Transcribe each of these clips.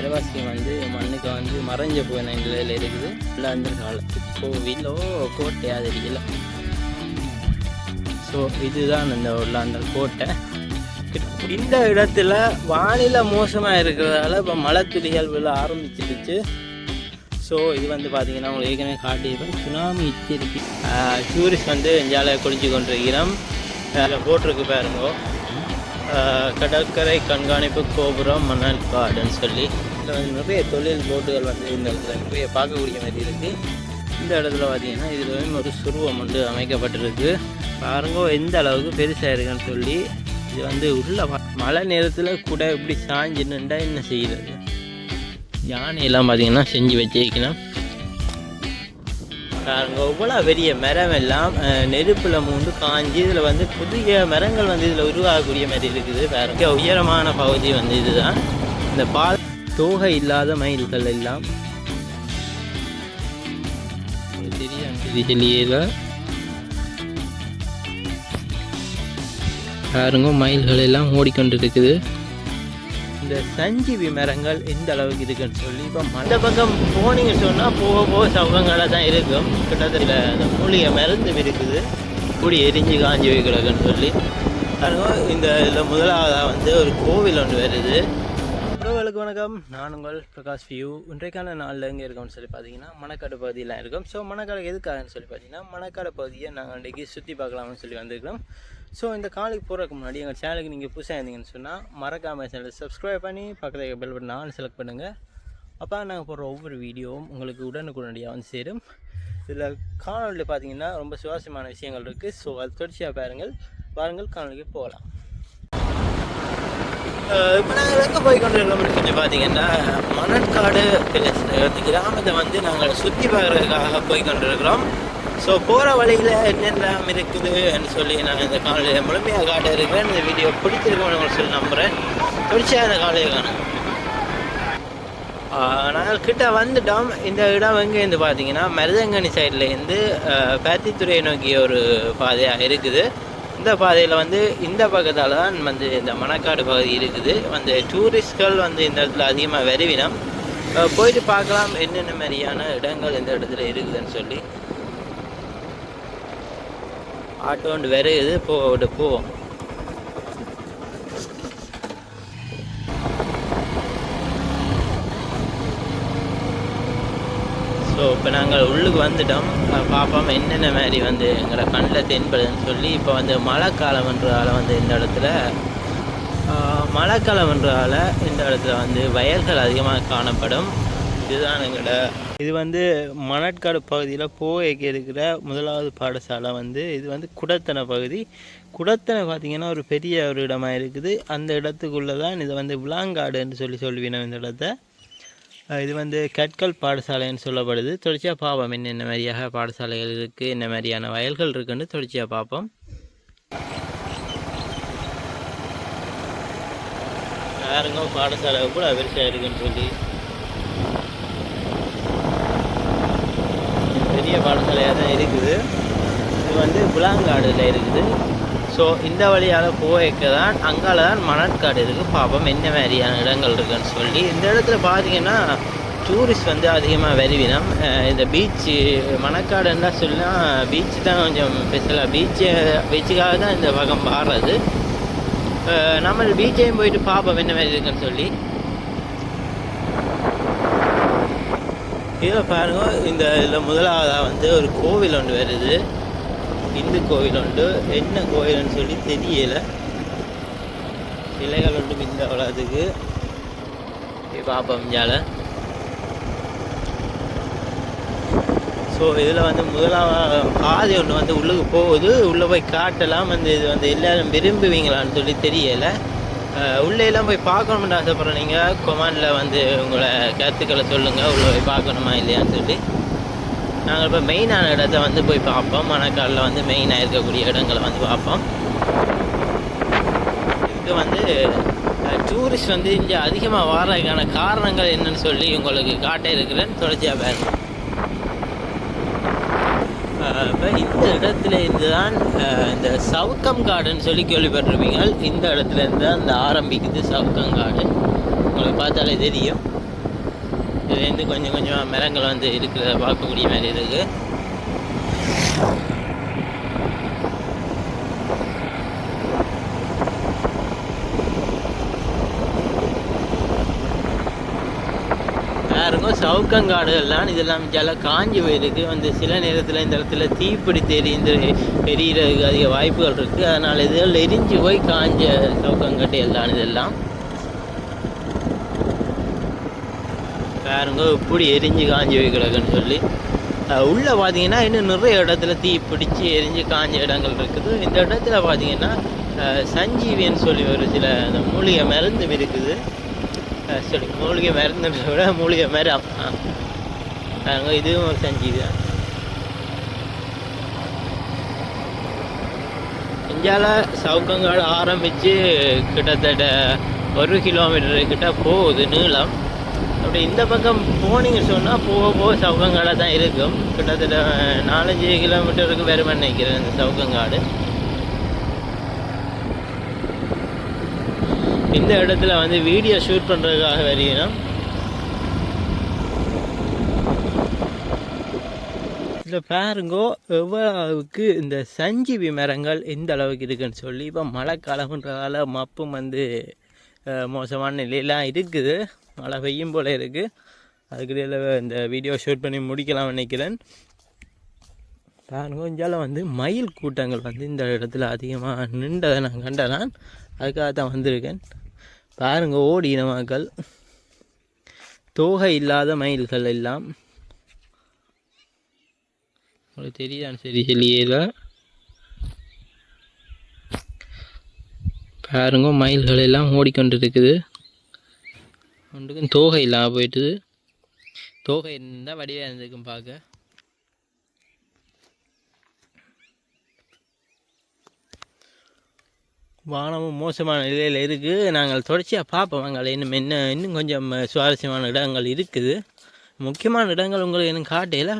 அரைவாசி வந்து மண்ணுக்கு வந்து மறைஞ்ச போன நிலையில் இருக்குது. உள்ளாந்தர் காலத்து கோவிலோ கோட்டையாக தெரியல ஸோ இதுதான் இந்த உள்ளாந்தர் கோட்டை. இந்த இடத்துல வானிலை மோசமாக இருக்கிறதால இப்போ மழை துளிகள் விழ ஆரம்பிச்சிருச்சு. ஸோ இது வந்து பார்த்தீங்கன்னா உங்களுக்கு ஏற்கனவே காட்டியிருப்பேன். சுனாமி எச்சரிக்கை. டூரிஸ்ட் வந்து எஞ்சால குளிச்சு கொண்டிருக்கிறோம். அதில் போட்டிருக்கு பாருங்க. கடற்கரை கண்காணிப்பு கோபுரம் மணல் கார்டுன்னு சொல்லி. வந்து நிறைய தொழில் போட்டுகள் வந்து இந்த இடத்துல நிறைய பார்க்கக்கூடிய மாதிரி இருக்குது இந்த இடத்துல பார்த்தீங்கன்னா இதில் வந்து ஒரு சுருவம் வந்து அமைக்கப்பட்டிருக்கு. பாருங்க எந்த அளவுக்கு பெருசாக இருக்குன்னு சொல்லி இது வந்து உள்ள மழை நேரத்தில் கூட இப்படி சாஞ்சு நின்றா என்ன செய்கிறது யானையெல்லாம் பார்த்தீங்கன்னா செஞ்சு வச்சிருக்கணும். பாருங்க இவ்வளோ பெரிய மரம் எல்லாம் நெருப்பில் நெருப்புல மூண்டு காஞ்சி இதில் வந்து புதிய மரங்கள் வந்து இதில் உருவாகக்கூடிய மாதிரி இருக்குது. பாருங்க உயரமான பகுதி வந்து இதுதான். இந்த பால் தோகை இல்லாத மயில்கள் எல்லாம். ஒரு பாருங்க மயில்கள் எல்லாம் ஓடிக்கொண்டு இருக்குது இந்த சஞ்சீவி மரங்கள் எந்த அளவுக்கு இருக்குன்னு சொல்லி இப்போ மற்ற பக்கம் போனீங்க சொன்னால் போக போக சவுகங்களாக தான் இருக்கும். கிட்டத்தட்ட இந்த மூலிகை மருந்து இருக்குது கூடி எரிஞ்சு காஞ்சி வைக்கிறதுன்னு சொல்லி. அதுவும் இந்த இதில் முதலாவதாக வந்து ஒரு கோவில் ஒன்று வருது. உறவுகளுக்கு வணக்கம். நான் உங்கள் பிரகாஷ் வியூ இன்றைக்கான நாளில் எங்கே இருக்கோம்னு சொல்லி பார்த்தீங்கன்னா மணக்காடு பகுதியெலாம் இருக்கும். ஸோ மணக்காடு எதுக்காகன்னு சொல்லி பார்த்தீங்கன்னா மணக்காடு பகுதியை நாங்கள் இன்றைக்கி சுற்றி பார்க்கலாம்னு சொல்லி வந்திருக்கிறோம். ஸோ இந்த காலுக்கு போகிறதுக்கு முன்னாடி எங்கள் சேனலுக்கு நீங்கள் புதுசாக இருந்தீங்கன்னு சொன்னால் மறக்காமல் சேனலை சப்ஸ்கிரைப் பண்ணி பக்கத்தில் பெல் பட்டன் ஆன் செலக்ட் பண்ணுங்கள் அப்போ நாங்கள் போடுற ஒவ்வொரு வீடியோவும் உங்களுக்கு உடனுக்குடனடியாக வந்து சேரும். இதில் காணொலியில் பார்த்தீங்கன்னா ரொம்ப சுவாரஸ்யமான விஷயங்கள் இருக்குது ஸோ அது தொடர்ச்சியாக பாருங்கள். பாருங்கள் காணொலிக்கு போகலாம். இப்போ நாங்கள் எங்கே போய் கொண்டு இருக்கோம்னு கொஞ்சம் பார்த்தீங்கன்னா மணற்காடு village, கிராமத்தை வந்து நாங்கள் சுற்றி பார்க்குறதுக்காக போய் கொண்டு இருக்கிறோம் ஸோ போகிற வழியில் என்னெல்லாம் இருக்குதுன்னு சொல்லி நான் இந்த காலையில் முழுமையாக காட்ட இருக்கிறேன் இந்த வீடியோ பிடிச்சிருக்கோம்னு உங்களுக்கு சொல்லி நம்புகிறேன் பிடிச்சா இந்த காலையில் காணும் நாங்கள் கிட்ட வந்துட்டோம். இந்த இடம் எங்கேருந்து பார்த்தீங்கன்னா மருதங்கனி சைட்லேருந்து பேத்தித்துறையை நோக்கிய ஒரு பாதையாக இருக்குது. இந்த பாதையில் வந்து இந்த பக்கத்தால் தான் வந்து இந்த மணக்காடு பகுதி இருக்குது. வந்து டூரிஸ்ட்கள் வந்து இந்த இடத்துல அதிகமாக வருவினம். போயிட்டு பார்க்கலாம் என்னென்ன மாதிரியான இடங்கள் இந்த இடத்துல இருக்குதுன்னு சொல்லி. ஆட்டோண்டு ஒன்று வருகுது போட்டு போவோம். ஸோ இப்போ நாங்கள் உள்ளுக்கு வந்துட்டோம். பார்ப்போம் என்னென்ன மாதிரி வந்து எங்களை கண்ணில் தென்படுதுன்னு சொல்லி இப்போ வந்து மழைக்காலம்ன்றதால வந்து இந்த இடத்துல அஹ், மழைக்காலம்ன்றதால இந்த இடத்துல வந்து வயல்கள் அதிகமாக காணப்படும். இதுதான் எங்களோட இது வந்து மணற்காடு பகுதியில் போய்க்கு இருக்கிற முதலாவது பாடசாலை வந்து இது வந்து குடத்தனை பகுதி. குடத்தனை பார்த்தீங்கன்னா ஒரு பெரிய ஒரு இடமாக இருக்குது. அந்த இடத்துக்குள்ளே தான் இதை வந்து விளாங்காடுன்னு சொல்லி சொல்லுவீங்க இந்த இடத்த. இது வந்து கற்கள் பாடசாலைன்னு சொல்லப்படுது. தொடர்ச்சியாக பார்ப்போம் என்னென்ன மாதிரியாக பாடசாலைகள் இருக்குது என்ன மாதிரியான வயல்கள் இருக்குன்னு தொடர்ச்சியாக பார்ப்போம். யாருங்க பாடசாலை கூட பெருசாக இருக்குன்னு சொல்லி. பெரிய பாடசாலையாக தான் இருக்குது. இது வந்து புலாங்காடில் இருக்குது. ஸோ இந்த வழியால் போய்க்கு தான் அங்கால தான் மணற்காடு இருக்குது பார்ப்போம் என்ன மாதிரியான இடங்கள் இருக்குன்னு சொல்லி இந்த இடத்துல பார்த்தீங்கன்னா டூரிஸ்ட் வந்து அதிகமாக வருவினம் இந்த பீச்சு மணக்காடுன்னா சொல்லலாம். பீச்சு தான் கொஞ்சம் ஸ்பெஷலாக பீச்சு பீச்சுக்காக தான் இந்த பக்கம் பாடுறது நம்ம பீச்சையும் போயிட்டு பார்ப்போம் என்ன மாதிரி இருக்குன்னு சொல்லி. இதில் பாருங்க. இந்த இதில் முதலாவதாக வந்து ஒரு கோவில் ஒன்று வருது. இந்து கோவில் உண்டு. என்ன கோயில்னு சொல்லி தெரியலை. இலைகள் உண்டு இந்த அவ்வளோதுக்கு பார்ப்போம் ஜால ஸோ இதில் வந்து முதலாம் பாதை ஒன்று வந்து உள்ளுக்கு போகுது. உள்ளே போய் காட்டலாம். வந்து இது வந்து எல்லோரும் விரும்புவீங்களான்னு சொல்லி தெரியலை. உள்ளேலாம் போய் பார்க்கணும்னு ஆசைப்பட்றீங்க? கொமாண்டில் வந்து உங்களை கருத்துக்களை சொல்லுங்கள் உள்ளே போய் பார்க்கணுமா இல்லையான்னு சொல்லி. நாங்கள் இப்போ மெயினான இடத்த வந்து போய் பார்ப்போம். மணக்காலில் வந்து மெயினாக இருக்கக்கூடிய இடங்களை வந்து பார்ப்போம். இதுக்கு வந்து டூரிஸ்ட் வந்து இங்கே அதிகமாக வர்றதுக்கான காரணங்கள் என்னன்னு சொல்லி உங்களுக்கு காட்ட இருக்கிறேன். தொடர்ச்சியாக பாருங்க. இப்போ இந்த இடத்துல இருந்து தான் இந்த சவுக்கம் காடுன்னு சொல்லி கேள்விப்பட்டிருப்பீங்க இந்த இடத்துல இருந்து தான் இந்த ஆரம்பிக்குது சவுக்கம் காடு. உங்களுக்கு பார்த்தாலே தெரியும். இதுலேருந்து கொஞ்சம் கொஞ்சமாக மரங்கள் வந்து இருக்கிறத பார்க்கக்கூடிய மாதிரி இருக்குது பாருங்க சவுக்கங்காடுகள்லாம் இதெல்லாம் ஜல காஞ்சி போயிருக்கு. வந்து சில நேரத்தில் இந்த இடத்துல தீப்பிடித்து எரிந்து எரியிறதுக்கு அதிக வாய்ப்புகள் இருக்குது அதனால் இதெல்லாம் எரிஞ்சு போய் காஞ்ச சவுக்கங்காட்டு எல்லாம் இதெல்லாம். பாருங்க இப்படி எரிஞ்சு காஞ்சி வைக்கிறதுன்னு கிடக்குன்னு சொல்லி. உள்ளே பார்த்தீங்கன்னா இன்னும் நிறைய இடத்துல தீ பிடிச்சி எரிஞ்சு காஞ்ச இடங்கள் இருக்குது. இந்த இடத்துல பார்த்தீங்கன்னா சஞ்சீவின்னு சொல்லி ஒரு சில அந்த மூலிகை மருந்து இருக்குது. சரி மூலிகை மருந்துன்ற விட மூலிகை மாதிரி பாருங்க இதுவும் ஒரு சஞ்சீவி தான். இந்தியாவில் சவுக்கங்காடு ஆரம்பித்து கிட்டத்தட்ட ஒரு கிலோமீட்டர் கிட்ட போகுது நீளம். அப்படி இந்த பக்கம் போனீங்க சொன்னால் போக போக சவுக்கங்காடாக தான் இருக்கும். கிட்டத்தட்ட நாலஞ்சு கிலோமீட்டருக்கு வருமா நினைக்கிறேன் இந்த சவுக்கங்காடு இந்த இடத்துல வந்து வீடியோ ஷூட் பண்ணுறதுக்காக வரையணும் இதில் பாருங்கோ எவ்வளவுக்கு இந்த சஞ்சீவி மரங்கள் எந்த அளவுக்கு இருக்குன்னு சொல்லி இப்போ மழைக்காலம்ன்றதால மப்பும் வந்து மோசமான நிலையெல்லாம் இருக்குது. மழை பெய்யும் போல் இருக்குது அதுக்கிடையில் இந்த வீடியோ ஷூட் பண்ணி முடிக்கலாம் நினைக்கிறேன். பாருங்க கொஞ்சால் வந்து மயில் கூட்டங்கள் வந்து இந்த இடத்துல அதிகமாக நின்றதை நான் கண்டதான் அதுக்காக தான் வந்திருக்கேன். பாருங்க ஓடி இனமாக்கள் தோகை இல்லாத மயில்கள் எல்லாம். உங்களுக்கு தெரியுதான்னு சரி சொல்லியல பாருங்க மயில்கள் எல்லாம் ஓடிக்கொண்டு இருக்குது ஒன்றுக்கும் தோகை இல்லாமல் போயிட்டுது. தோகை இருந்தால் வடிவாக இருந்திருக்கும் பார்க்க. வானமும் மோசமான நிலையில் இருக்குது நாங்கள் தொடர்ச்சியாக பார்ப்போம். அங்கே இன்னும் என்ன இன்னும் கொஞ்சம் சுவாரஸ்யமான இடங்கள் இருக்குது. முக்கியமான இடங்கள் உங்களுக்கு இன்னும் காட்டையில்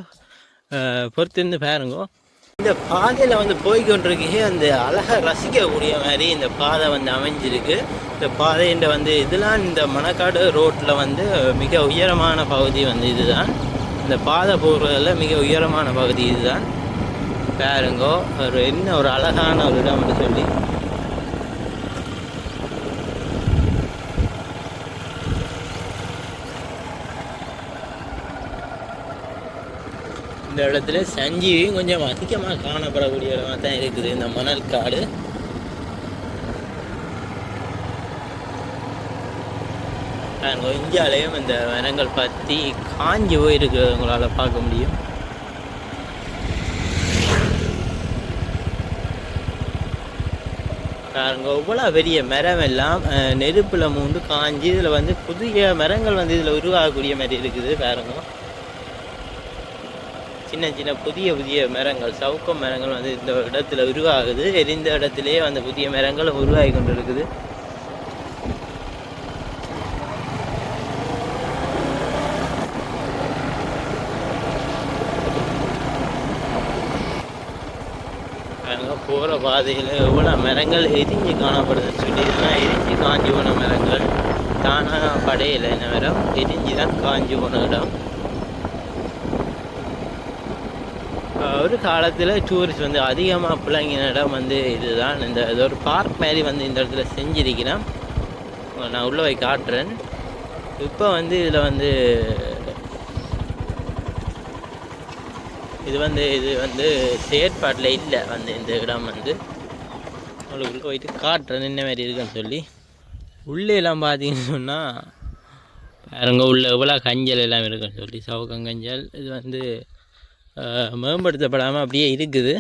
பொறுத்திருந்து பாருங்க. இந்த பாதையில் வந்து போய்கொண்டிருக்கே அந்த அழகை ரசிக்கக்கூடிய மாதிரி இந்த பாதை வந்து அமைஞ்சிருக்கு. இந்த பாதைன்ற வந்து இதெல்லாம் இந்த மணக்காடு ரோட்டில் வந்து மிக உயரமான பகுதி வந்து இதுதான். இந்த பாதை போகிறதில் மிக உயரமான பகுதி இதுதான். பாருங்கோ ஒரு என்ன ஒரு அழகான ஒரு இடம் என்று சொல்லி. இந்த இடத்துல சஞ்சீவியும் கொஞ்சம் அதிகமாக காணப்படக்கூடிய இடமா தான் இருக்குது இந்த மணல் காடு. நாங்கள் இந்த மரங்கள் பற்றி காஞ்சி போயிருக்கிறது உங்களால் பார்க்க முடியும். பாருங்க இவ்வளோ பெரிய மரம் எல்லாம் நெருப்பில் மூண்டு காஞ்சி இதில் வந்து புதிய மரங்கள் வந்து இதில் உருவாகக்கூடிய மாதிரி இருக்குது பாருங்க. சின்ன சின்ன புதிய புதிய மரங்கள் சவுக்க மரங்கள் வந்து இந்த இடத்துல உருவாகுது. எரிந்த இடத்துலையே அந்த புதிய மரங்கள் உருவாகி கொண்டு இருக்குது போகிற பாதையில் எவ்வளோ மரங்கள் எரிஞ்சு காணப்படுதுன்னு சொல்லி இதெல்லாம் எரிஞ்சு காஞ்சி போன மரங்கள். தானாக படையில் என்ன மரம்? எரிஞ்சு தான் காஞ்சி போன இடம். ஒரு காலத்தில் டூரிஸ்ட் வந்து அதிகமாக பிள்ளைங்கின இடம் வந்து இதுதான். இந்த இது ஒரு பார்க் மாதிரி வந்து இந்த இடத்துல செஞ்சிருக்கிறேன். நான் உள்ளே போய் காட்டுறேன். இப்போ வந்து இதில் வந்து இது வந்து இது வந்து செயற்பாட்டில் இல்லை வந்து இந்த இடம் வந்து. உங்களுக்கு உள்ள போயிட்டு காட்டுறேன். என்ன மாதிரி இருக்குன்னு சொல்லி. உள்ளே எல்லாம் பார்த்தீங்கன்னு சொன்னால் பாருங்க உள்ள எவ்வளோ கஞ்சல் எல்லாம் இருக்குன்னு சொல்லி. சவுக்கங்கஞ்சல் இது வந்து மேம்படுத்தப்படாமல் அப்படியே இருக்குது.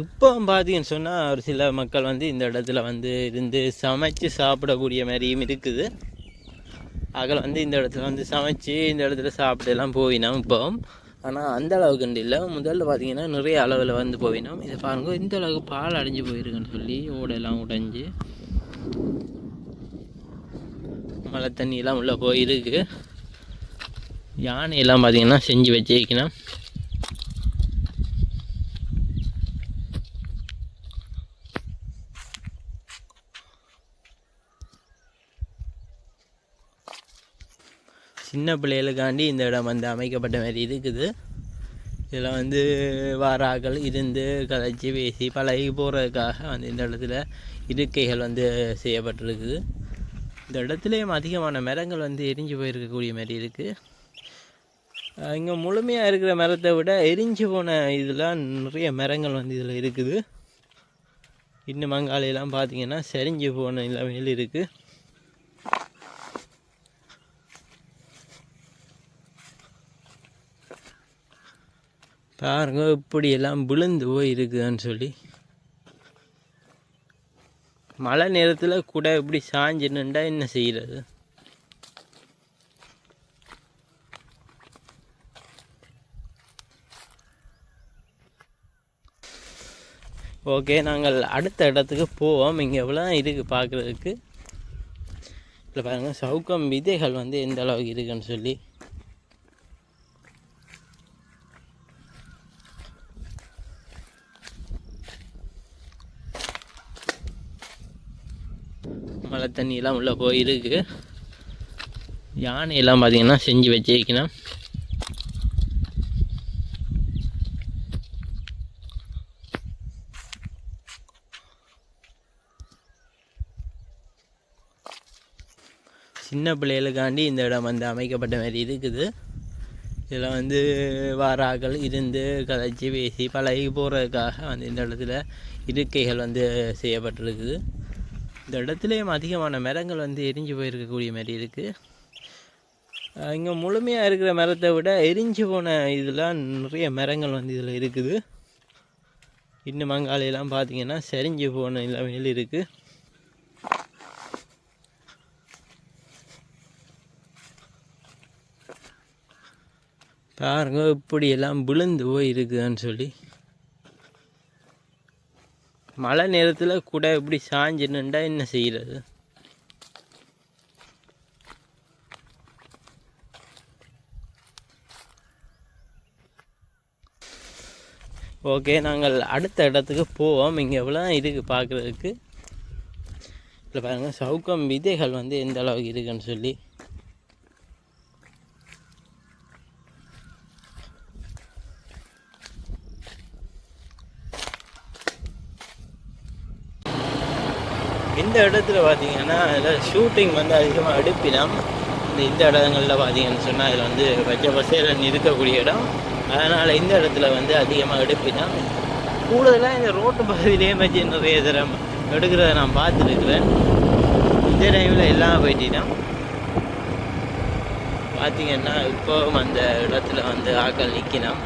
இப்போ பார்த்தீங்கன்னு சொன்னால் ஒரு சில மக்கள் வந்து இந்த இடத்துல வந்து இருந்து சமைச்சு சாப்பிடக்கூடிய மாதிரியும் இருக்குது. அதில் வந்து இந்த இடத்துல வந்து சமைச்சு இந்த இடத்துல சாப்பிடலாம் போயினோம் இப்போ. ஆனால் அந்த அளவுக்கு இல்லை. முதல்ல பார்த்தீங்கன்னா நிறைய அளவில் வந்து போயினோம். இதை பாருங்க இந்த அளவுக்கு பால் அடைஞ்சு போயிருக்குன்னு சொல்லி ஓடெல்லாம் உடைஞ்சு மழை தண்ணியெல்லாம் உள்ளே போயிருக்கு. யானையெல்லாம் பார்த்திங்கன்னா செஞ்சு வச்சிருக்கணும். சின்ன பிள்ளைகளுக்காண்டி இந்த இடம் வந்து அமைக்கப்பட்ட மாதிரி இருக்குது. இதில் வந்து வாராக்கள் இருந்து கதைச்சி பேசி பழகி போகிறதுக்காக வந்து இந்த இடத்துல இருக்கைகள் வந்து செய்யப்பட்டிருக்குது. இந்த இடத்துலையும் அதிகமான மரங்கள் வந்து எரிஞ்சு போயிருக்கக்கூடிய மாதிரி இருக்குது இங்கே முழுமையாக இருக்கிற மரத்தை விட எரிஞ்சு போன இதெல்லாம் நிறைய மரங்கள் வந்து இதில் இருக்குது. இன்னும் மங்காலையெல்லாம் பார்த்தீங்கன்னா செரிஞ்சு போன நிலைமையில் இருக்குது பாருங்க இப்படி எல்லாம் விழுந்து போய் இருக்குதுன்னு சொல்லி. மழை நேரத்தில் கூட இப்படி சாஞ்சு நின்றா என்ன செய்கிறது ஓகே நாங்கள் அடுத்த இடத்துக்கு போவோம். இங்கே எவ்வளோ இருக்குது பார்க்குறதுக்கு இல்லை பாருங்கள் சவுக்கம் விதைகள் வந்து எந்த அளவுக்கு இருக்குன்னு சொல்லி. மழை தண்ணியெல்லாம் உள்ளே போயிருக்கு. யானையெல்லாம் பார்த்தீங்கன்னா செஞ்சு வச்சிருக்கணும். சின்ன பிள்ளைகளுக்காண்டி இந்த இடம் வந்து அமைக்கப்பட்ட மாதிரி இருக்குது. இதில் வந்து வாராக்கள் இருந்து கதைச்சி பேசி பழகி போகிறதுக்காக வந்து இந்த இடத்துல இருக்கைகள் வந்து செய்யப்பட்டிருக்குது. இந்த இடத்துலையும் அதிகமான மரங்கள் வந்து எரிஞ்சு போயிருக்கக்கூடிய மாதிரி இருக்குது இங்கே முழுமையாக இருக்கிற மரத்தை விட எரிஞ்சு போன இதெல்லாம் நிறைய மரங்கள் வந்து இதில் இருக்குது. இன்னும் மங்காலையெல்லாம் பார்த்தீங்கன்னா செரிஞ்சு போன நிலைமையில் இருக்குது பாருங்க இப்படி எல்லாம் விழுந்து போய் இருக்குதுன்னு சொல்லி. மழை நேரத்தில் கூட இப்படி சாஞ்சு நின்றா என்ன செய்கிறது ஓகே நாங்கள் அடுத்த இடத்துக்கு போவோம். இங்கே எவ்வளோ இருக்குது பார்க்குறதுக்கு இல்லை பாருங்கள் சவுக்கம் விதைகள் வந்து எந்த அளவுக்கு இருக்குன்னு சொல்லி. இந்த இடத்துல பார்த்தீங்கன்னா அதில் ஷூட்டிங் வந்து அதிகமாக எடுப்பிடம் இந்த இந்த இடங்களில் பார்த்தீங்கன்னு சொன்னால் அதில் வந்து பச்சை பசேலன் இருக்கக்கூடிய இடம். அதனால் இந்த இடத்துல வந்து அதிகமாக எடுப்பிடம் கூடுதலாக இந்த ரோட்டு பகுதியிலே வச்சு நிறைய தரம் எடுக்கிறத நான் பார்த்துருக்குறேன். இந்த டைமில் எல்லாம் போயிட்டோம் பார்த்தீங்கன்னா இப்போவும் அந்த இடத்துல வந்து ஆக்கள் நிற்கினோம்.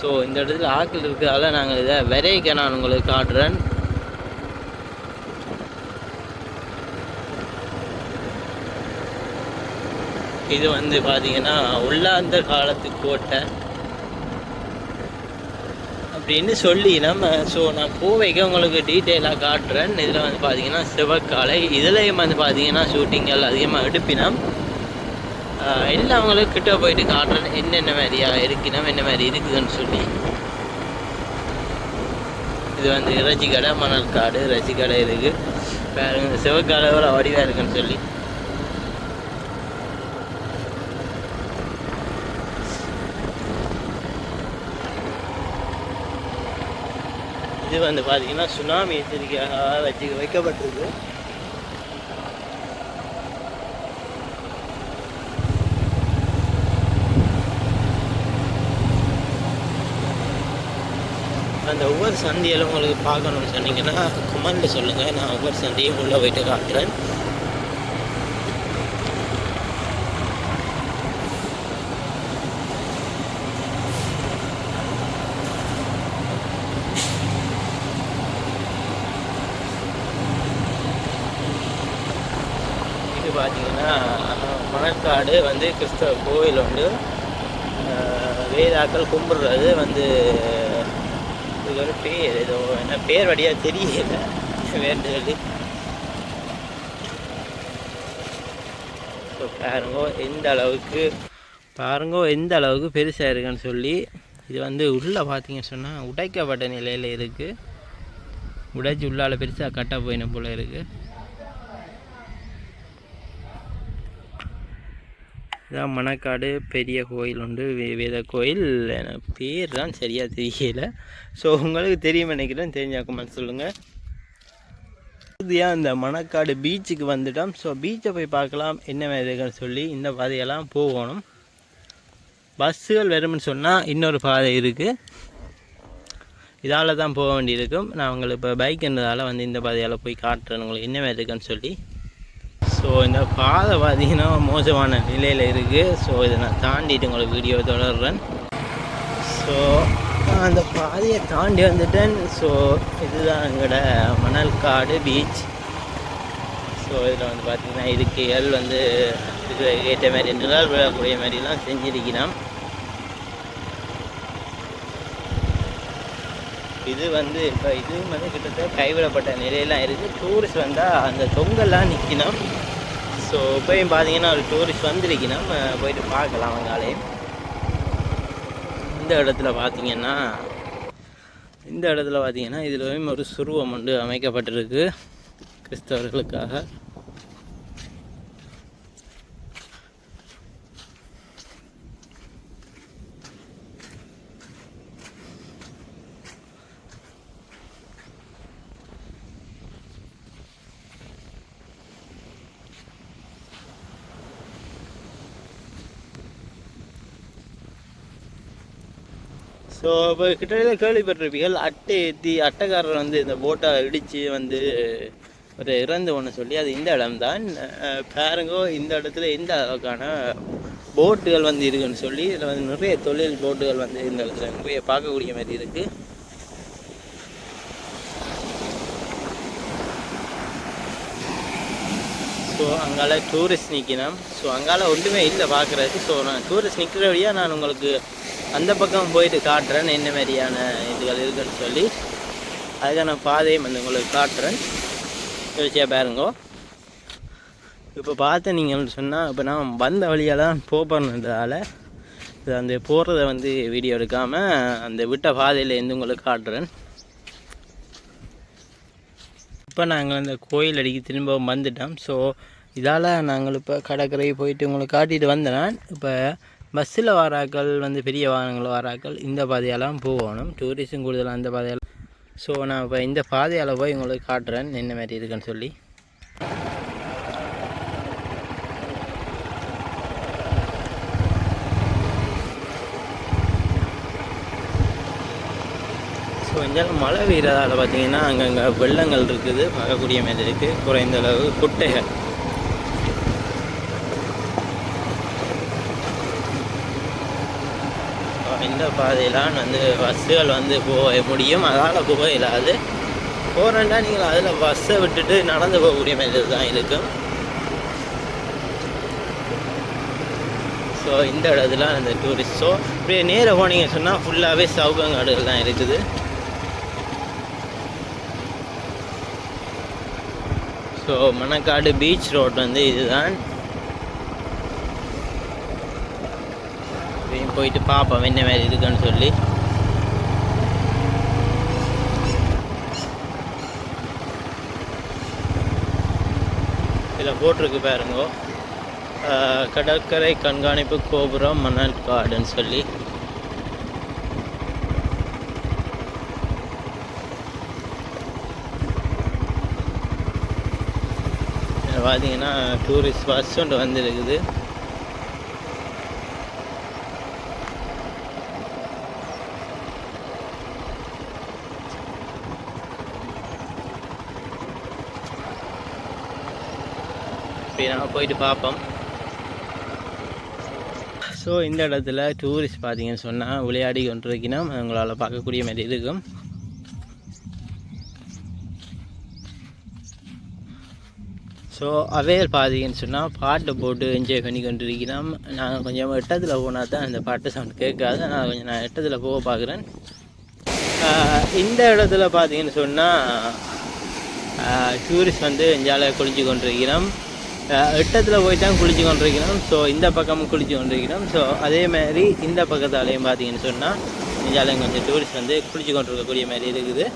ஸோ இந்த இடத்துல ஆக்கள் இருக்கிறதால நாங்கள் இதை விரைக்க நான் உங்களுக்கு காட்டுறேன். இது வந்து பார்த்தீங்கன்னா உள்ளாந்த காலத்து கோட்டை அப்படின்னு சொல்லி நம்ம ஸோ நான் கோவைக்கு உங்களுக்கு டீட்டெயிலாக காட்டுறேன். இதில் வந்து பார்த்தீங்கன்னா சிவக்காலை இதுலேயும் வந்து பார்த்தீங்கன்னா ஷூட்டிங்கள் அதிகமாக எடுப்பினோம் எல்லாம் அவங்களுக்கு கிட்ட போயிட்டு காட்டுறேன். என்னென்ன மாதிரியா இருக்கணும் என்ன மாதிரி இருக்குதுன்னு சொல்லி. இது வந்து இறைச்சி கடை மணல் காடு இறைச்சி கடை இருக்குது வேறு சிவக்காலை வடிவாக இருக்குன்னு சொல்லி. இது வந்து பார்த்தீங்கன்னா சுனாமி எச்சரிக்கையாக வச்சு வைக்கப்பட்டிருக்கு. அந்த ஒவ்வொரு சந்தியெல்லாம் உங்களுக்கு பார்க்கணும்னு சொன்னீங்கன்னா கமெண்ட்டில் சொல்லுங்கள் நான் ஒவ்வொரு சந்தையும் உள்ளே போயிட்டு காட்டுறேன் இது பார்த்தீங்கன்னா மணற்காடு வந்து கிறிஸ்தவ கோவில் வந்து வேதாக்கள் கும்பிடுறது வந்து இது ஒரு பேர் ஏதோ என்ன பேர் வழியாக தெரியல. வேண்டு சொல்லி ஸோ பாருங்கோ எந்த அளவுக்கு பாருங்கோ எந்த அளவுக்கு பெருசாக இருக்குன்னு சொல்லி இது வந்து உள்ளே பார்த்தீங்கன்னு சொன்னால் உடைக்கப்பட்ட நிலையில் இருக்குது உடைச்சி உள்ளால பெருசாக கட்ட போயின போல் இருக்குது இதான் மணக்காடு பெரிய கோயில் உண்டு வே- வேத கோயில். பேர் தான் சரியாக தெரியல. ஸோ உங்களுக்கு தெரியும் நினைக்கிறேன் தெரிஞ்சா கமெண்ட் சொல்லுங்கள் இறுதியாக இந்த மணக்காடு பீச்சுக்கு வந்துட்டோம். ஸோ பீச்சை போய் பார்க்கலாம் என்ன மாதிரி இருக்குன்னு சொல்லி இந்த பாதையெல்லாம் போகணும். பஸ்ஸுகள் வரும்னு சொன்னால் இன்னொரு பாதை இருக்குது இதால் தான் போக வேண்டியிருக்கும். நான் உங்களுக்கு இப்போ பைக்குன்றதால் வந்து இந்த பாதையால் போய் காட்டுறேன். உங்களுக்கு என்ன மாதிரி இருக்குன்னு சொல்லி. ஸோ இந்த பாதை பார்த்தீங்கன்னா மோசமான நிலையில் இருக்குது ஸோ இதை நான் தாண்டிட்டு உங்களுக்கு வீடியோ தொடர்றேன். ஸோ அந்த பாதையை தாண்டி வந்துட்டேன். ஸோ இதுதான் எங்களோட மணல்காடு பீச் ஸோ இதில் வந்து பார்த்திங்கன்னா இதுக்கு எல் வந்து இது ஏற்ற மாதிரி நிழல் விழக்கூடிய மாதிரிலாம் செஞ்சிருக்கிறோம். இது வந்து இப்போ இது வந்து கிட்டத்தட்ட கைவிடப்பட்ட நிலையெல்லாம் இருக்குது டூரிஸ்ட் வந்தால் அந்த தொங்கல்லாம் நிற்கணும் ஸோ இப்போயும் பார்த்தீங்கன்னா ஒரு டூரிஸ்ட் வந்திருக்கணும் நம்ம போயிட்டு பார்க்கலாம். அவங்களே இந்த இடத்துல பார்த்தீங்கன்னா இந்த இடத்துல பார்த்தீங்கன்னா இதுலயும் ஒரு சுருவம் வந்து அமைக்கப்பட்டிருக்கு. கிறிஸ்தவர்களுக்காக. ஸோ இப்போ கிட்டத்தட்ட கேள்விப்பட்டிருப்பீர்கள் அட்டை ஏற்றி அட்டைக்காரர் வந்து இந்த போட்டை இடித்து வந்து ஒரு இறந்து ஒன்று சொல்லி அது இந்த இடம்தான் அஹ் பாருங்கோ இந்த இடத்துல எந்த அளவுக்கான போட்டுகள் வந்து இருக்குன்னு சொல்லி இதில் வந்து நிறைய தொழில் போட்டுகள் வந்து இந்த இடத்துல நிறைய பார்க்கக்கூடிய மாதிரி இருக்குது ஸோ அங்கால டூரிஸ்ட் நிற்கணும் ஸோ அங்கால ஒன்றுமே இல்லை பார்க்குறது ஸோ நான் டூரிஸ்ட் நிற்கிற வழியாக நான் உங்களுக்கு அந்த பக்கம் போயிட்டு காட்டுறேன் என்ன மாதிரியான இதுகள் இருக்குன்னு சொல்லி. அதுக்கான பாதையும் வந்து உங்களுக்கு காட்டுறேன். யோசிச்சியாக பாருங்கோ. இப்போ பார்த்து நீங்கள் சொன்னால் இப்போ நான் வந்த வழியாக தான் போகிறதுனால இது அந்த போகிறத வந்து வீடியோ எடுக்காமல் அந்த விட்ட பாதையில் இருந்து உங்களுக்கு காட்டுறேன். இப்போ நாங்கள் அந்த கோயில் அடிக்கு திரும்ப வந்துட்டோம். ஸோ இதால் நாங்கள் இப்போ கடற்கரை போயிட்டு உங்களுக்கு காட்டிட்டு வந்தேன். இப்போ பஸ்ஸில் வராக்கள் வந்து பெரிய வாகனங்கள் வராக்கள் இந்த பாதையெல்லாம் போகணும். டூரிஸ்டும் கூடுதலாக அந்த பாதையால். ஸோ நான் இப்போ இந்த பாதையால் போய் உங்களுக்கு காட்டுறேன் என்ன மாதிரி இருக்குன்னு சொல்லி. ஸோ இந்த மழை பெய்கிறதால பார்த்தீங்கன்னா அங்கங்கே வெள்ளங்கள் இருக்குது. பார்க்கக்கூடிய மாதிரி இருக்குது குறைந்த அளவு குட்டைகள் ஸோ இந்த பாதையிலாம் வந்து பஸ்ஸுகள் வந்து போக முடியும். அதால் போக இல்லாது போகிறேன்டா நீங்கள்? அதில் பஸ்ஸை விட்டுட்டு நடந்து போகக்கூடிய மாதிரி தான் இருக்கும். ஸோ இந்த இடத்துல அந்த டூரிஸ்ட் ஸோ இப்படியே நேராக போனீங்க சொன்னால் ஃபுல்லாகவே சவுகங்காடுகள் தான் இருக்குது. ஸோ மணக்காடு பீச் ரோட் வந்து இதுதான். போயிட்டு பார்ப்போம் என்ன மாதிரி இருக்குன்னு சொல்லி. இதில் போட்டிருக்கு பாருங்க. கடற்கரை கண்காணிப்பு கோபுரம் மணல் காடுன்னு சொல்லி. பார்த்தீங்கன்னா டூரிஸ்ட் பஸ் ஒன்று வந்துருக்குது. அப்படி நாங்கள் போயிட்டு பார்ப்போம். ஸோ இந்த இடத்துல டூரிஸ்ட் பார்த்தீங்கன்னு சொன்னால் விளையாடி கொண்டிருக்கணும் உங்களால் பார்க்கக்கூடிய மாதிரி இருக்கும். ஸோ அவேர் பார்த்தீங்கன்னு சொன்னால் பாட்டை போட்டு என்ஜாய் பண்ணி கொண்டிருக்கிறோம் நாங்கள் கொஞ்சம் எட்டத்தில் போனால் தான் இந்த பாட்டு சவுண்ட் கேட்காது. நான் கொஞ்சம் நான் எட்டத்தில் போக பார்க்குறேன். இந்த இடத்துல பார்த்தீங்கன்னு சொன்னால் டூரிஸ்ட் வந்து எஞ்சால குளிச்சு கொண்டிருக்கிறோம் எட்டத்தில் போய் தான் குளிச்சு கொண்டிருக்கிறோம். ஸோ இந்த பக்கமும் குளிச்சு கொண்டிருக்கிறோம். ஸோ அதே மாதிரி இந்த பக்கத்தாலையும் பார்த்தீங்கன்னு சொன்னால் இந்தியாவில் கொஞ்சம் டூரிஸ்ட் வந்து குளிச்சு கொண்டிருக்கக்கூடிய மாதிரி இருக்குது.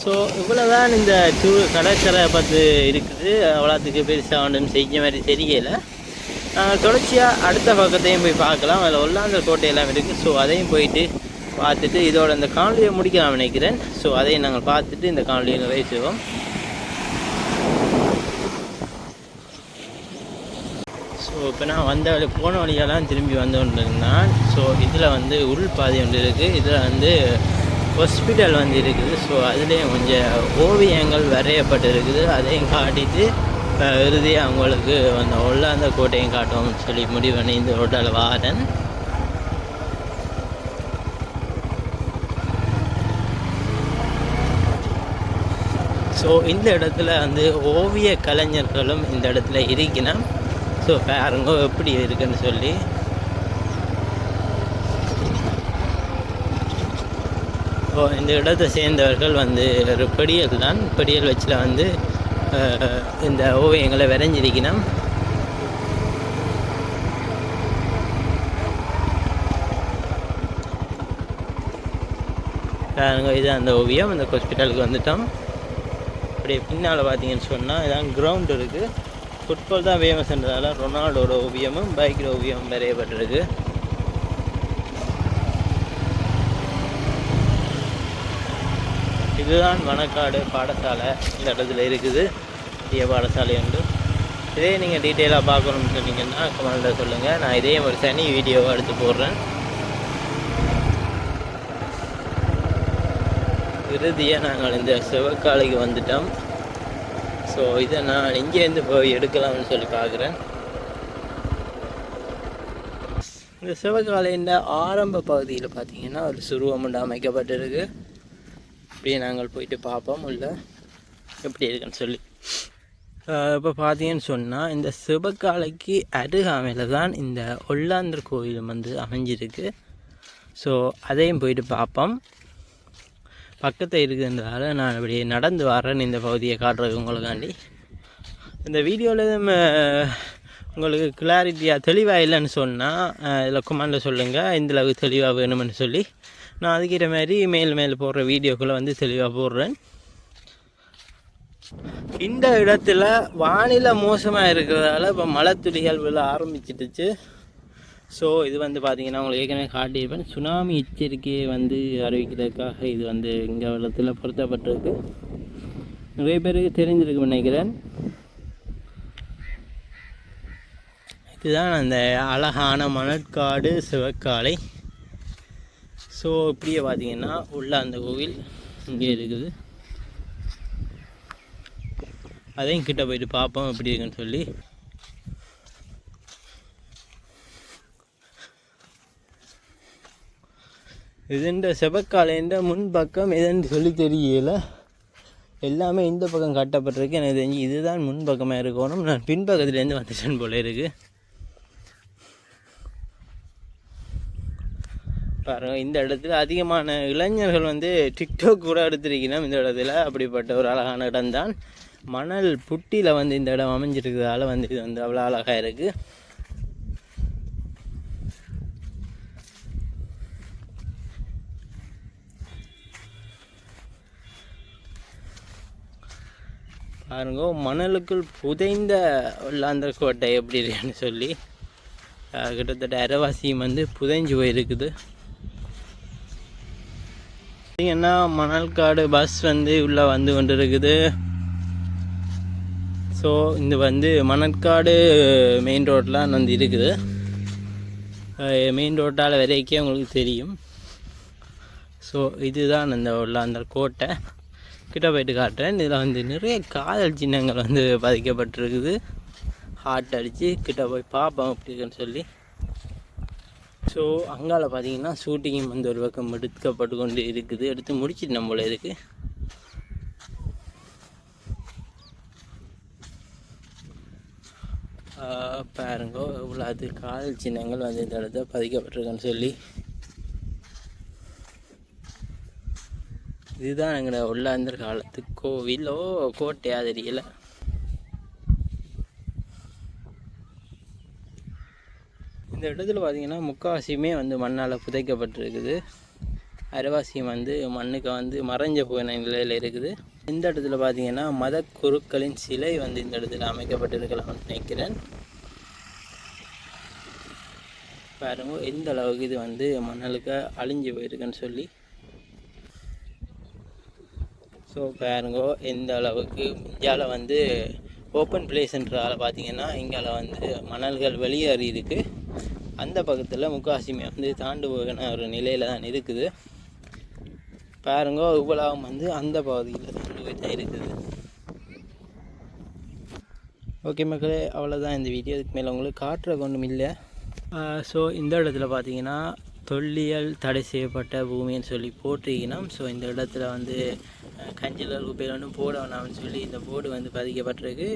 ஸோ இவ்வளோதான் இந்த டூ கடற்கரை பார்த்து இருக்குது. அவ்வளோத்துக்கு பெருசாக ஒன்றும் செய்ய மாதிரி தெரியலை. தொடர்ச்சியாக அடுத்த பக்கத்தையும் போய் பார்க்கலாம். அதில் ஒல்லாந்தர் கோட்டையெல்லாம் இருக்குது ஸோ அதையும் போயிட்டு பார்த்துட்டு இதோட இந்த காணொலியை முடிக்கலாம் நினைக்கிறேன். ஸோ அதையும் நாங்கள் பார்த்துட்டு இந்த காணொலியை நிறைவு செய்வோம் ஸோ இப்போ நான் வந்த வழி போன வழியெல்லாம் திரும்பி வந்து கொண்டு இருந்தான் ஸோ இதில் வந்து உள் பாதை ஒன்று இருக்குது இதில் வந்து ஹாஸ்பிட்டல் வந்து இருக்குது. ஸோ அதுலேயும் கொஞ்சம் ஓவியங்கள் வரையப்பட்டு இருக்குது. அதையும் காட்டிட்டு அஹ், இறுதியாக அவங்களுக்கு அந்த ஒல்லாந்த கோட்டையும் காட்டுவோம்னு சொல்லி முடிவு பண்ணி இந்த ரோட்டால் வாரன். ஸோ இந்த இடத்துல வந்து ஓவிய கலைஞர்களும் இந்த இடத்துல இருக்கினா ஸோ பாருங்க எப்படி இருக்குன்னு சொல்லி. இப்போ இந்த இடத்தை சேர்ந்தவர்கள் வந்து ஒரு படியல் தான். படியல் வச்சில் வந்து இந்த ஓவியங்களை வரைஞ்சிருக்கணும். பாருங்க இது அந்த ஓவியம். அந்த ஹாஸ்பிட்டலுக்கு வந்துட்டோம். அப்படியே பின்னால் பார்த்தீங்கன்னு சொன்னால் இதான் கிரவுண்ட் இருக்குது ஃபுட்பால் தான் ஃபேமஸ்ன்றதால ரொனால்டோட ஓவியமும் பைக்கில் ஓவியமும் வரையப்பட்டிருக்கு. இதுதான் மணக்காடு பாடசாலை இந்த இடத்துல இருக்குது. பெரிய பாடசாலை உண்டு. இதே நீங்கள் டீட்டெயிலாக பார்க்கணும்னு சொன்னீங்கன்னா கமெண்ட்டில் சொல்லுங்கள் நான் இதே ஒரு தனி வீடியோவை எடுத்து போடுறேன். இறுதியாக நாங்கள் இந்த சிவக்காலைக்கு வந்துட்டோம். ஸோ இதை நான் இங்கேருந்து போய் எடுக்கலாம்னு சொல்லி பார்க்குறேன். இந்த சிவகாலையின் ஆரம்ப பகுதியில் பார்த்தீங்கன்னா ஒரு சுருவம் உண்டு அமைக்கப்பட்டிருக்கு. அப்படியே நாங்கள் போயிட்டு பார்ப்போம் உள்ள எப்படி இருக்குன்னு சொல்லி. இப்போ பார்த்தீங்கன்னு சொன்னால் இந்த சிவகாலைக்கு அருகாமையில் தான் இந்த ஒல்லாந்தர் கோயில் வந்து அமைஞ்சிருக்கு. ஸோ அதையும் போயிட்டு பார்ப்போம். பக்கத்தில் இருக்கிறதுனால நான் இப்படி நடந்து வரேன் இந்த பகுதியை காட்டுறது உங்களுக்காண்டி. இந்த வீடியோவில் உங்களுக்கு கிளாரிட்டியாக தெளிவாக இல்லைன்னு சொன்னால் இதில் கமெண்டில் சொல்லுங்கள் இந்த அளவுக்கு தெளிவாக வேணும்னு சொல்லி. நான் அதுக்கிற மாதிரி மேல் மேல் போடுற வீடியோக்குள்ளே வந்து தெளிவாக போடுறேன். இந்த இடத்துல வானிலை மோசமாக இருக்கிறதால இப்போ மழை துளிகள் விழ ஆரம்பிச்சிடுச்சு. ஸோ இது வந்து பார்த்திங்கன்னா உங்களுக்கு ஏற்கனவே காட்டியிருப்பேன். சுனாமி எச்சரிக்கையை வந்து அறிவிக்கிறதுக்காக இது வந்து இங்கே வெள்ளத்தில் பொருத்தப்பட்டிருக்கு. நிறைய பேருக்கு தெரிஞ்சிருக்கு நினைக்கிறேன். இதுதான் அந்த அழகான மணற்காடு சிவக்காலை. ஸோ இப்படியே பார்த்தீங்கன்னா உள்ள அந்த கோவில் இங்கே இருக்குது. அதையும் கிட்ட போயிட்டு பார்ப்போம் எப்படி இருக்குன்னு சொல்லி. இதுன்ற செபக்காலேண்ட முன்பக்கம் எதுன்னு சொல்லி தெரியல. எல்லாமே இந்த பக்கம் கட்டப்பட்டிருக்கு. எனக்கு தெரிஞ்சு இதுதான் முன்பக்கமாக இருக்கணும். நான் பின்பக்கத்துலேருந்து வந்துட்டேன் போல இருக்கு. பாருங்க இந்த இடத்துல அதிகமான இளைஞர்கள் வந்து டிக்டாக் கூட எடுத்திருக்கணும். இந்த இடத்துல அப்படிப்பட்ட ஒரு அழகான இடம்தான். மணல் புட்டியில் வந்து இந்த இடம் அமைஞ்சிருக்கிறதால வந்து இது வந்து அவ்வளோ அழகாக இருக்குது பாருங்க மணலுக்குள் புதைந்த உள்ளாந்தர் கோட்டை எப்படி இருக்குன்னு சொல்லி கிட்டத்தட்ட அரைவாசியும் வந்து புதைஞ்சு போயிருக்குது. பார்த்தீங்கன்னா மணல்காடு பஸ் வந்து உள்ளே வந்து கொண்டு இருக்குது ஸோ இந்த வந்து மணற்காடு மெயின் ரோட்லாம் வந்து இருக்குது. மெயின் ரோட்டால் வரைக்கும் உங்களுக்கு தெரியும். ஸோ இதுதான் அந்த உள்ளாந்தர் கோட்டை. கிட்ட போயிட்டு காட்டுறேன் இதில் வந்து நிறைய காதல் சின்னங்கள் வந்து பதிக்கப்பட்டிருக்குது. ஹார்ட் அடித்து கிட்ட போய் பார்ப்போம் அப்படி இருக்குன்னு சொல்லி. ஸோ அங்கால பார்த்தீங்கன்னா ஷூட்டிங்கும் வந்து ஒரு பக்கம் எடுக்கப்பட்டு கொண்டு இருக்குது. எடுத்து முடிச்சிட்டு நம்மள இருக்கு. பாருங்க இவ்வளோ அது காதல் சின்னங்கள் வந்து இந்த இடத்துல பதிக்கப்பட்டிருக்குன்னு சொல்லி. இதுதான் எங்களோட உள்ளாந்தர் காலத்து கோவிலோ. கோட்டையா தெரியல. இந்த இடத்துல பார்த்தீங்கன்னா முக்காவாசியுமே வந்து மண்ணால் புதைக்கப்பட்டிருக்குது. அரைவாசியம் வந்து மண்ணுக்கு வந்து மறைஞ்ச போன நிலையில் இருக்குது. இந்த இடத்துல பார்த்தீங்கன்னா மத குருக்களின் சிலை வந்து இந்த இடத்துல அமைக்கப்பட்டிருக்கலாம்னு நினைக்கிறேன். பாருங்க எந்த அளவுக்கு இது வந்து மணலுக்கு அழிஞ்சு போயிருக்குன்னு சொல்லி. ஸோ பாருங்கோ எந்த அளவுக்கு இந்தியாவில் வந்து ஓப்பன் பிளேஸ்ன்றதால பார்த்தீங்கன்னா இங்கால வந்து மணல்கள் வெளியேறி இருக்குது அந்த பக்கத்தில் முக்காசிமே வந்து தாண்டு போகிற ஒரு நிலையில் தான் இருக்குது. பாருங்க உபலாகம் வந்து அந்த பகுதியில் தாண்டு போய் தான் இருக்குது. ஓகே மக்களே அவ்வளோதான் இந்த வீடியோ. இதுக்கு மேலே உங்களுக்கு காட்டுற கொண்டும் இல்லை. ஸோ இந்த இடத்துல பார்த்தீங்கன்னா தொல்லியல் தடை செய்யப்பட்ட பூமின்னு சொல்லி போட்டிருக்கணும். ஸோ இந்த இடத்துல வந்து அஹ், குப்பையில் ஒன்றும் போட வேணாம்னு சொல்லி இந்த போர்டு வந்து பதிக்கப்பட்டிருக்கு.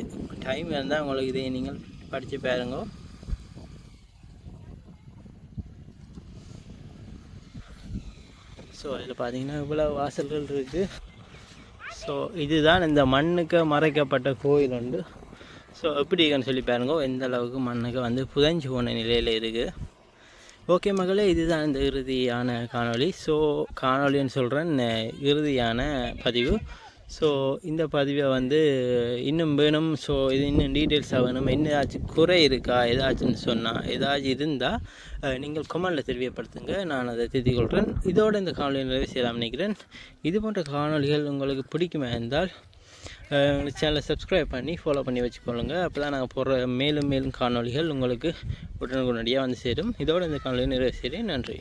டைம் இருந்தால் உங்களுக்கு இதை நீங்கள் படித்து பாருங்க. ஸோ இதில் பார்த்தீங்கன்னா இவ்வளோ வாசல்கள் இருக்குது ஸோ இதுதான் இந்த மண்ணுக்கு மறைக்கப்பட்ட கோயில் உண்டு ஸோ எப்படி இருக்குன்னு சொல்லி பாருங்க. எந்த அளவுக்கு மண்ணுக்கு வந்து புதஞ்சு போன நிலையில் இருக்குது ஓகே மகளே இதுதான் இந்த இறுதியான காணொளி. ஸோ காணொளின்னு சொல்கிறேன் இறுதியான பதிவு. ஸோ இந்த பதிவை வந்து இன்னும் வேணும். ஸோ இது இன்னும் டீட்டெயில்ஸாக வேணும். என்ன ஏதாச்சும் குறை இருக்கா ஏதாச்சும்னு சொன்னால் ஏதாச்சும் இருந்தால் நீங்கள் கொமெண்டில் தெரியப்படுத்துங்க. நான் அதை திருத்திக் கொள்கிறேன் இதோடு இந்த காணொலியை நிறைவு செய்யலாம் நினைக்கிறேன். இது போன்ற காணொளிகள் உங்களுக்கு பிடிக்குமா இருந்தால் சேனலை சப்ஸ்கிரைப் பண்ணி ஃபாலோ பண்ணி வச்சுக்கொள்ளுங்க அப்போ தான் நாங்கள் போடுற மேலும் மேலும் காணொளிகள் உங்களுக்கு உடனுக்குடனடியாக வந்து சேரும். இதோட இந்த காணொலி நிறைவு செய்கிறேன். நன்றி.